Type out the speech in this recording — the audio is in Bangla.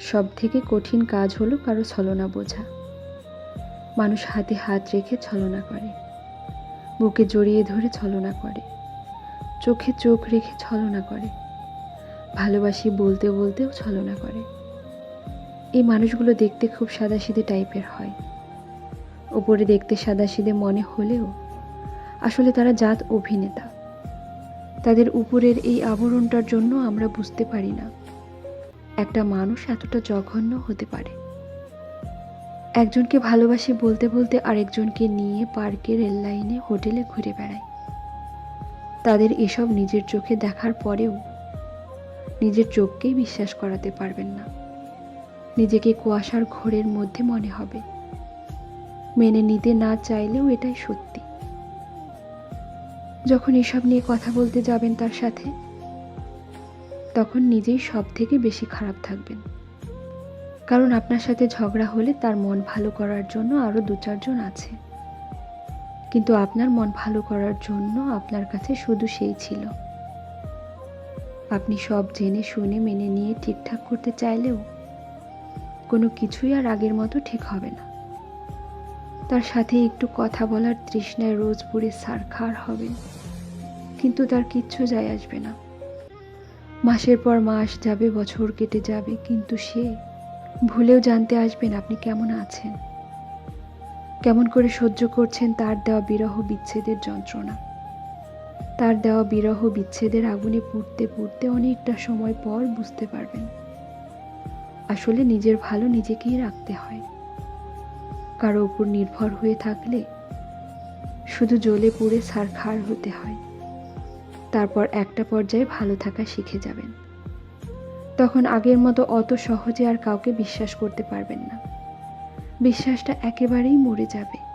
সব থেকে কঠিন কাজ হলো কারও ছলনা বোঝা। মানুষ হাতে হাত রেখে ছলনা করে। বুকে জড়িয়ে ধরে ছলনা করে। চোখে চোখ রেখে ছলনা করে। ভালোবাসি বলতে বলতেও ছলনা করে। এই মানুষগুলো দেখতে খুব সাদাসিধে টাইপের হয়। ওপরে দেখতে সাদাসিধে মনে হলেও আসলে তারা জাত অভিনেতা। তাদের উপরের এই আবরণটার জন্য আমরা বুঝতে পারি না। একটা মানুষ এতটা জঘন্য হতে পারে। একজনকে ভালোবাসি বলতে বলতে আরেকজনকে নিয়ে পার্কে রেল লাইনে হোটেলে ঘুরে বেড়ায়। তাদের এসব নিজের চোখে দেখার পরেও নিজের চোখকেই বিশ্বাস করাতে পারবেন না। নিজেকে কুয়াশার ঘোরের মধ্যে মনে হবে। মেনে নিতে না চাইলেও এটাই সত্যি। যখন এসব নিয়ে কথা বলতে যাবেন তার সাথে তখন নিজেই সব থেকে বেশি খারাপ থাকবেন। কারণ আপনার সাথে ঝগড়া হলে তার মন ভালো করার জন্য আরও দু চারজন আছে। কিন্তু আপনার মন ভালো করার জন্য আপনার কাছে শুধু সেই ছিল। আপনি সব জেনে শুনে মেনে নিয়ে ঠিকঠাক করতে চাইলেও কোনো কিছুই আর আগের মতো ঠিক হবে না। তার সাথে একটু কথা বলার তৃষ্ণায় রোজ পুরে সারখার হবেন। কিন্তু তার কিচ্ছু যায় আসবে না। মাসের পর মাস যাবে, বছর কেটে যাবে, কিন্তু সে ভুলেও জানতে আসবেন আপনি কেমন আছেন। কেমন করে সহ্য করছেন তার দেওয়া বিরহ বিচ্ছেদের যন্ত্রণা। তার দেওয়া বিরহ বিচ্ছেদের আগুনে পুড়তে পুড়তে অনেকটা সময় পর বুঝতে পারবেন। আসলে নিজের ভালো নিজেকেই রাখতে হয়। কারও উপর নির্ভর হয়ে থাকলে শুধু জ্বলে পুড়ে সারখার হতে হয়। তারপর একটা পর্যায়ে ভালো থাকা শিখে যাবেন। তখন আগের মতো অত সহজে আর কাউকে বিশ্বাস করতে পারবেন না। বিশ্বাসটা একেবারেই মরে যাবে।